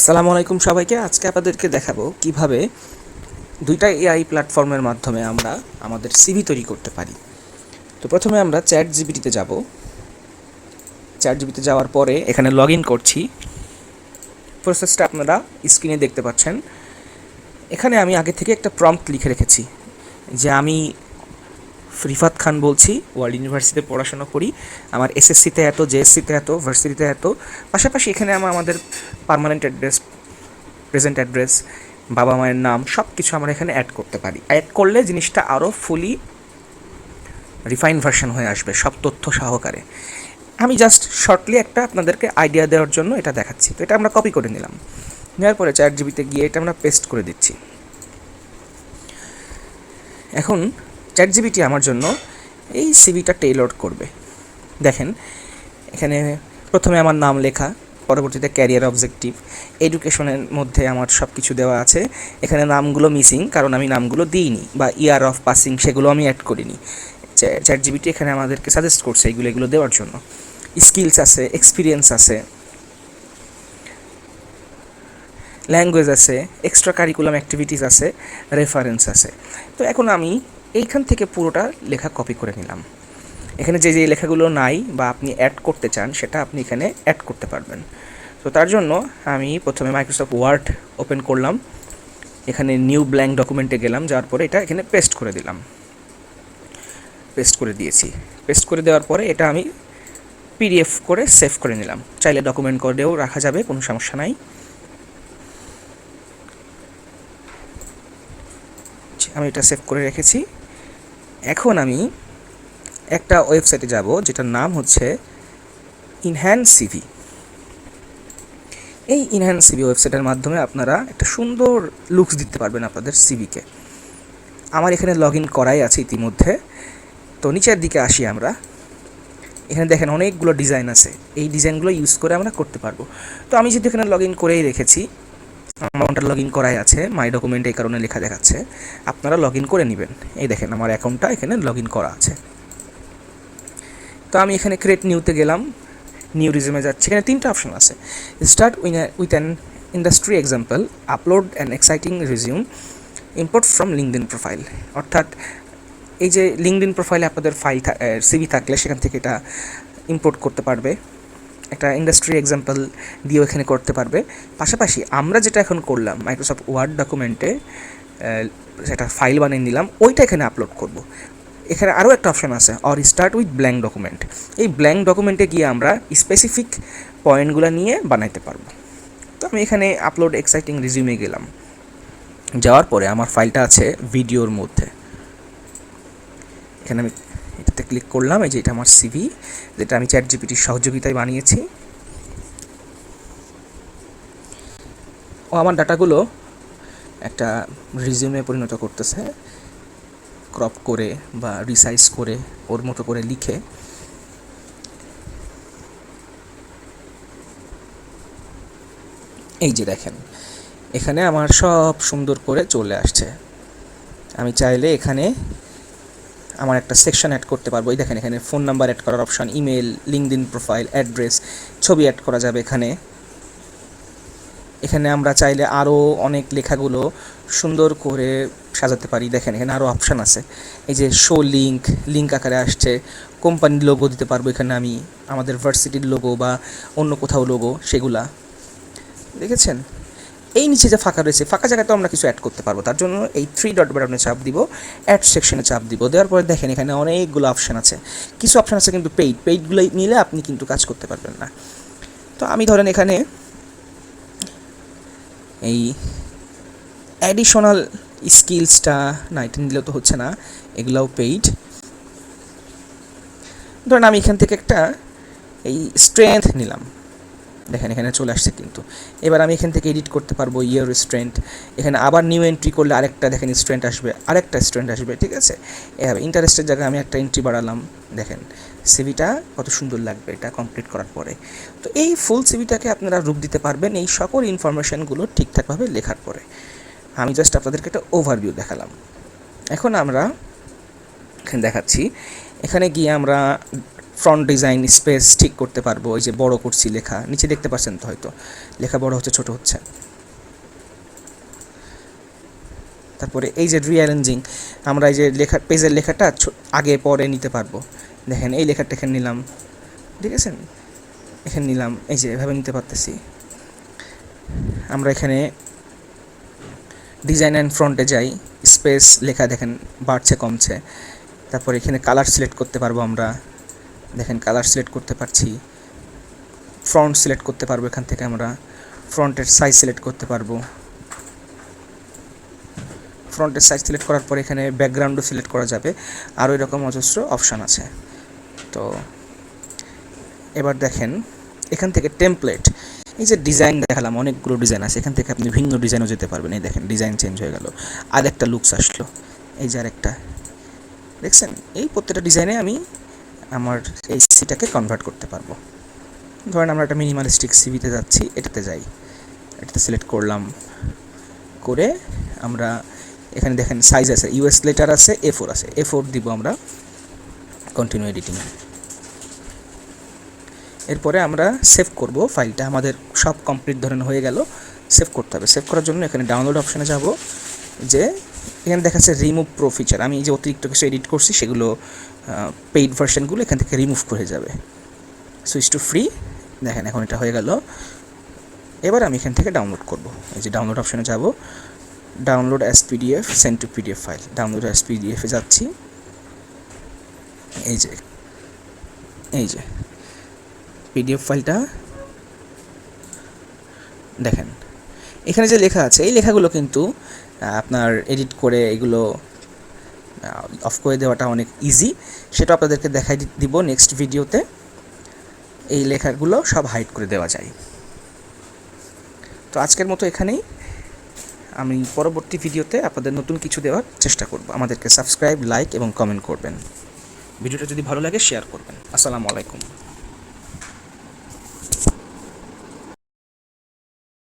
আসসালামু আলাইকুম সবাইকে। আজকে আপনাদেরকে দেখাবো কীভাবে দুইটা এআই প্ল্যাটফর্মের মাধ্যমে আমরা আমাদের সিভি তৈরি করতে পারি। তো প্রথমে আমরা চ্যাট জিবিটিতে যাব। চ্যাট জিবিতে যাওয়ার পরে এখানে লগ ইন করছি। প্রসেসটা আপনারা স্ক্রিনে দেখতে পাচ্ছেন। এখানে আমি আগে থেকে একটা প্রম্পট লিখে রেখেছি যে আমি রিফাত খান বলছি, ওয়ার্ল্ড ইউনিভার্সিটিতে পড়াশোনা করি। আমার এসএসসিতে এত জেএসসিতে এত, ভার্সিটিতে এত। পাশাপাশি এখানে আমার, আমাদের পার্মানেন্ট অ্যাড্রেস প্রেজেন্ট অ্যাড্রেস বাবা মায়ের নাম সব কিছু আমরা এখানে অ্যাড করতে পারি। অ্যাড করলে জিনিসটা আরও ফুলি রিফাইন ভার্সন হয়ে আসবে, সব তথ্য সহকারে। আমি জাস্ট শর্টলি একটা আপনাদেরকে আইডিয়া দেওয়ার জন্য এটা দেখাচ্ছি। তো এটা আমরা কপি করে নিলাম। নেওয়ার পরে চার জিবিতে গিয়ে এটা আমরা পেস্ট করে দিচ্ছি। এখন চ্যাট জিবিটি আমার জন্য এই সিভিটা টেইলর করবে। দেখেন, এখানে প্রথমে আমার নাম লেখা, পরবর্তীতে ক্যারিয়ার অবজেক্টিভ এডুকেশনের মধ্যে আমার সব কিছু দেওয়া আছে। এখানে নামগুলো মিসিং কারণ আমি নামগুলো দিইনি বা ইয়ার অফ পাসিং সেগুলো আমি অ্যাড করিনি। চ্যাট জিবিটি এখানে আমাদেরকে সাজেস্ট করছে এগুলো এগুলো দেওয়ার জন্য। স্কিলস আছে এক্সপিরিয়েন্স আছে ল্যাঙ্গুয়েজ আছে এক্সট্রা কারিকুলাম অ্যাক্টিভিটিস আছে রেফারেন্স আছে। তো এখন আমি এইখান থেকে পুরোটা লেখা কপি করে নিলাম। এখানে যে যে লেখাগুলো নাই বা আপনি অ্যাড করতে চান, সেটা আপনি এখানে অ্যাড করতে পারবেন। তো তার জন্য আমি প্রথমে মাইক্রোসফট ওয়ার্ড ওপেন করলাম। এখানে নিউ ব্ল্যাঙ্ক ডকুমেন্টে গেলাম, যাওয়ার পরে এটা এখানে পেস্ট করে দিলাম। পেস্ট করে দিয়েছি। পেস্ট করে দেওয়ার পরে এটা আমি পিডিএফ করে সেভ করে নিলাম। চাইলে ডকুমেন্ট করেও রাখা যাবে, কোনো সমস্যা নাই। আমি এটা সেভ করে রেখেছি। এখন আমি একটা ওয়েবসাইটে যাব যেটার নাম হচ্ছে ইনহ্যান্ড সিভি এই ইনহ্যান্ড সিভি ওয়েবসাইটের মাধ্যমে আপনারা একটা সুন্দর লুকস দিতে পারবেন আপনাদের সিভিকে আমার এখানে লগ ইন করাই আছে ইতিমধ্যে। তো নিচের দিকে আসি আমরা। এখানে দেখেন অনেকগুলো ডিজাইন আছে। এই ডিজাইনগুলো ইউজ করে আমরা করতে পারব। তো আমি যেহেতু এখানে লগ ইন করেই রেখেছি অ্যাকাউন্টটা লগ ইন করাই আছে মাই ডকুমেন্ট এই কারণে লেখা দেখাচ্ছে। আপনারা লগ ইন করে নেবেন। এই দেখেন, আমার অ্যাকাউন্টটা এখানে লগ ইন করা আছে। তো আমি এখানে ক্রিয়েট নিউতে গেলাম নিউ রিজুমে যাচ্ছি। এখানে তিনটা অপশন আছে। Start win with an industry example upload an exciting resume import from LinkedIn profile অর্থাৎ এই যে লিঙ্কডিন প্রোফাইলে আপনাদের ফাইল সিভি থাকলে সেখান থেকে এটা ইম্পোর্ট করতে পারবে। একটা ইন্ডাস্ট্রি এক্সাম্পল দিয়েও এখানে করতে পারবে। পাশাপাশি আমরা যেটা এখন করলাম মাইক্রোসফট ওয়ার্ড ডকুমেন্টে সেটা ফাইল বানিয়ে নিলাম, ওইটা এখানে আপলোড করব। এখানে আরও একটা অপশন আছে or start with blank document এই ব্ল্যাঙ্ক ডকুমেন্টে গিয়ে আমরা স্পেসিফিক পয়েন্টগুলো নিয়ে বানাইতে পারব। তো আমি এখানে আপলোড এক্সাইটিং রিজিউমে গেলাম। যাওয়ার পরে আমার ফাইলটা আছে ভিডিওর মধ্যে। এখানে আমি এটাতে ক্লিক করলাম, এই যে এটা আমার সিভি যেটা আমি চ্যাট জিপিটির সহযোগিতায় বানিয়েছি। ও, আমার ডাটাগুলো একটা রিজিউমে পরিণত করতেছে ক্রপ করে বা রিসাইজ করে ওর মতো করে লিখে। এই যে দেখেন, এখানে আমার সব সুন্দর করে চলে আসছে। আমি চাইলে এখানে আমার একটা সেকশন অ্যাড করতে পারব। এই দেখেন এখানে ফোন নাম্বার অ্যাড করার option email LinkedIn profile address ছবি অ্যাড করা যাবে এখানে। এখানে আমরা চাইলে আরও অনেক লেখাগুলো সুন্দর করে সাজাতে পারি। দেখেন এখানে আরও অপশান আছে। এই যে শো লিঙ্ক লিঙ্ক আকারে আসছে। কোম্পানির লোগো দিতে পারব এখানে আমি। আমাদের ভার্সিটির লোগো বা অন্য কোথাও লোগো সেগুলা। দেখেছেন? এই নিচে যে ফাঁকা রয়েছে, ফাঁকা জায়গাতেও আমরা কিছু অ্যাড করতে পারব। তার জন্য এই থ্রি ডট বাটনে চাপ দিব অ্যাড সেকশনে চাপ দিব। দেওয়ার পরে দেখেন এখানে অনেকগুলো অপশান আছে। কিছু অপশান আছে কিন্তু পেইড পেইডগুলো নিলে আপনি কিন্তু কাজ করতে পারবেন না। তো আমি ধরেন এখানে এই অ্যাডিশনাল স্কিলসটা না এটা নিলেও তো হচ্ছে না, এগুলাও পেইড ধরেন আমি এখান থেকে একটা এই স্ট্রেংথ নিলাম। দেখেন, এখানে চলে আসছে কিন্তু। এবার আমি এখান থেকে এডিট করতে পারব ইয়ার স্ট্রেন্থ এখানে আবার নিউ এন্ট্রি করলে আরেকটা দেখেন স্ট্রেন্থ আসবে, আরেকটা স্ট্রেন্থ আসবে, ঠিক আছে? এভাবে ইন্টারেস্টের জায়গায় আমি একটা এন্ট্রি বাড়ালাম, দেখেন। সিভিটা কত সুন্দর লাগবে এটা কমপ্লিট করার পরে। তো এই ফুল সিভিটাকে আপনারা রূপ দিতে পারবেন এই সকল ইনফরমেশানগুলো ঠিকঠাকভাবে লেখার পরে। আমি জাস্ট আপনাদেরকে একটা ওভারভিউ দেখালাম। এখন আমরা এখানে দেখাচ্ছি। এখানে গিয়ে আমরা ফ্রন্ট ডিজাইন স্পেস ঠিক করতে পারব, ওই যে বড় করছি লেখা, নিচে দেখতে পাচ্ছেন তো হয়তো, লেখা বড় হচ্ছে, ছোট হচ্ছে। তারপরে এই যে রিঅ্যারেঞ্জিং আমরা এই যে লেখা, পেজের লেখাটা আগে পরে নিতে পারব। দেখেন, এই লেখাটা এখানে নিলাম, ঠিক আছে? এখানে নিলাম, এই যে এভাবে নিতে পারতেছি। আমরা এখানে ডিজাইন অ্যান্ড ফ্রন্টে যাই স্পেস লেখা দেখেন বাড়ছে, কমছে। তারপর এখানে কালার সিলেক্ট করতে পারব আমরা। দেখেন কালার সিলেক্ট করতে পারছি। ফ্রন্ট সিলেক্ট করতে পারব এখান থেকে আমরা। ফ্রন্টের সাইজ সিলেক্ট করতে পারব। ফ্রন্টের সাইজ সিলেক্ট করার পর এখানে ব্যাকগ্রাউন্ডও সিলেক্ট করা যাবে। আরও এরকম অজস্র অপশান আছে। তো এবার দেখেন, এখান থেকে টেমপ্লেট এই যে ডিজাইন দেখালাম, অনেকগুলো ডিজাইন আছে। এখান থেকে আপনি ভিন্ন ডিজাইনও যেতে পারবেন। এই দেখেন ডিজাইন চেঞ্জ হয়ে গেল। আর একটা লুকস আসলো। এই যে আরেকটা। দেখছেন? এই প্রত্যেকটা ডিজাইনে আমি আমার এই সিটাকে কনভার্ট করতে পারব। ধরেন আমরা একটা মিনিমালিস্টিক সিভিতে যাচ্ছি, এটাতে যাই। এটাতে সিলেক্ট করলাম। করে আমরা এখানে দেখেন সাইজ আছে ইউএস লেটার আছে এ ফোর আছে। এ ফোর দিব আমরা কন্টিনিউ এডিটিং এরপরে আমরা সেভ করব ফাইলটা আমাদের সব কমপ্লিট ধরেন হয়ে গেল সেভ করতে হবে। সেভ করার জন্য এখানে ডাউনলোড অপশানে যাব। যে এখানে দেখাচ্ছে রিমুভ প্রো ফিচার আমি যে অতিরিক্ত কিছু এডিট করছি, সেগুলো পেইড ভার্সনগুলো এখান থেকে রিমুভ করে যাবে। সুইচ টু ফ্রি দেখেন, এখন এটা হয়ে গেল। এবার আমি এখান থেকে ডাউনলোড করব। এই যে ডাউনলোড অপশানে যাব। Download as PDF send to PDF file download as পিডিএফে যাচ্ছি। এই যে এই যে পিডিএফ ফাইলটা দেখেন এখানে যে লেখা আছে, এই লেখাগুলো কিন্তু আপনার এডিট করে এগুলো অফ করে দেওয়াটা অনেক ইজি সেটা আপনাদেরকে দেখাই দিব নেক্সট ভিডিওতে এই লেখাগুলো সব হাইড করে দেওয়া যায়। তো আজকের মতো এখানেই। আমি পরবর্তী ভিডিওতে আপনাদের নতুন কিছু দেওয়ার চেষ্টা করব। আমাদেরকে সাবস্ক্রাইব লাইক এবং কমেন্ট করবেন। ভিডিওটা যদি ভালো লাগে শেয়ার করবেন। আসসালামু আলাইকুম।